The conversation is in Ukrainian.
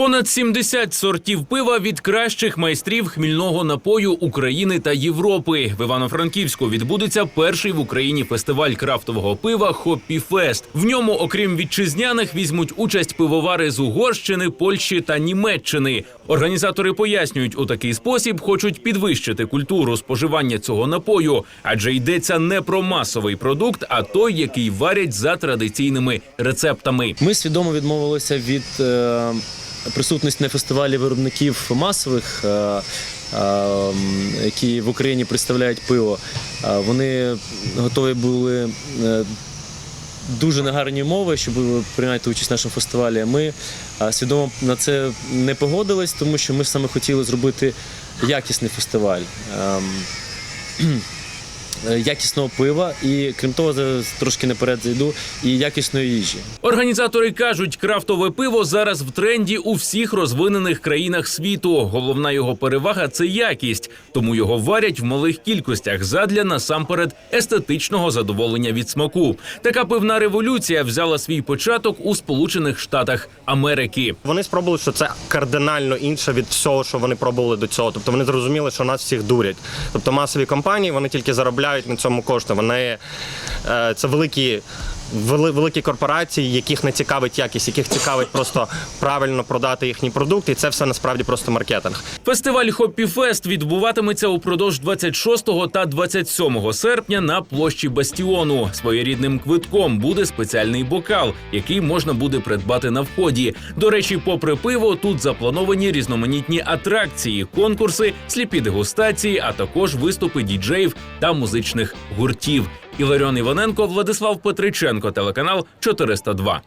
Понад 70 сортів пива від кращих майстрів хмільного напою України та Європи. В Івано-Франківську відбудеться перший в Україні фестиваль крафтового пива Хоппі Фест. В ньому, окрім вітчизняних, візьмуть участь пивовари з Угорщини, Польщі та Німеччини. Організатори пояснюють, у такий спосіб хочуть підвищити культуру споживання цього напою, адже йдеться не про масовий продукт, а той, який варять за традиційними рецептами. Ми свідомо відмовилися від е, присутності на фестивалі виробників масових, е, е, які в Україні представляють пиво. Е, вони готові були. Дуже негарні умови, щоб прийняти участь в нашому фестивалі. Ми свідомо на це не погодились, тому що ми саме хотіли зробити якісний фестиваль. Е, Якісного пива і крім того, трошки наперед зайду, і якісної їжі. Організатори кажуть, крафтове пиво зараз в тренді у всіх розвинених країнах світу. Головна його перевага це якість, тому його варять в малих кількостях задля насамперед естетичного задоволення від смаку. Така пивна революція взяла свій початок у Сполучених Штатах Америки. Вони спробували, що це кардинально інше від всього, що вони пробували до цього. Тобто вони зрозуміли, що нас всіх дурять. Тобто масові компанії вони тільки заробляють на цьому кошти. Вони е, це великі. Вели- Великі корпорації, яких не цікавить якість, яких цікавить просто правильно продати їхній продукт, і це все насправді просто маркетинг. Фестиваль Хоппі Фест відбуватиметься упродовж 26 та 27 серпня на площі Бастіону. Своєрідним квитком буде спеціальний бокал, який можна буде придбати на вході. До речі, попри пиво, тут заплановані різноманітні атракції, конкурси, сліпі дегустації, а також виступи діджеїв та музичних гуртів. Іларіон Іваненко, Владислав Петриченко, телеканал 402.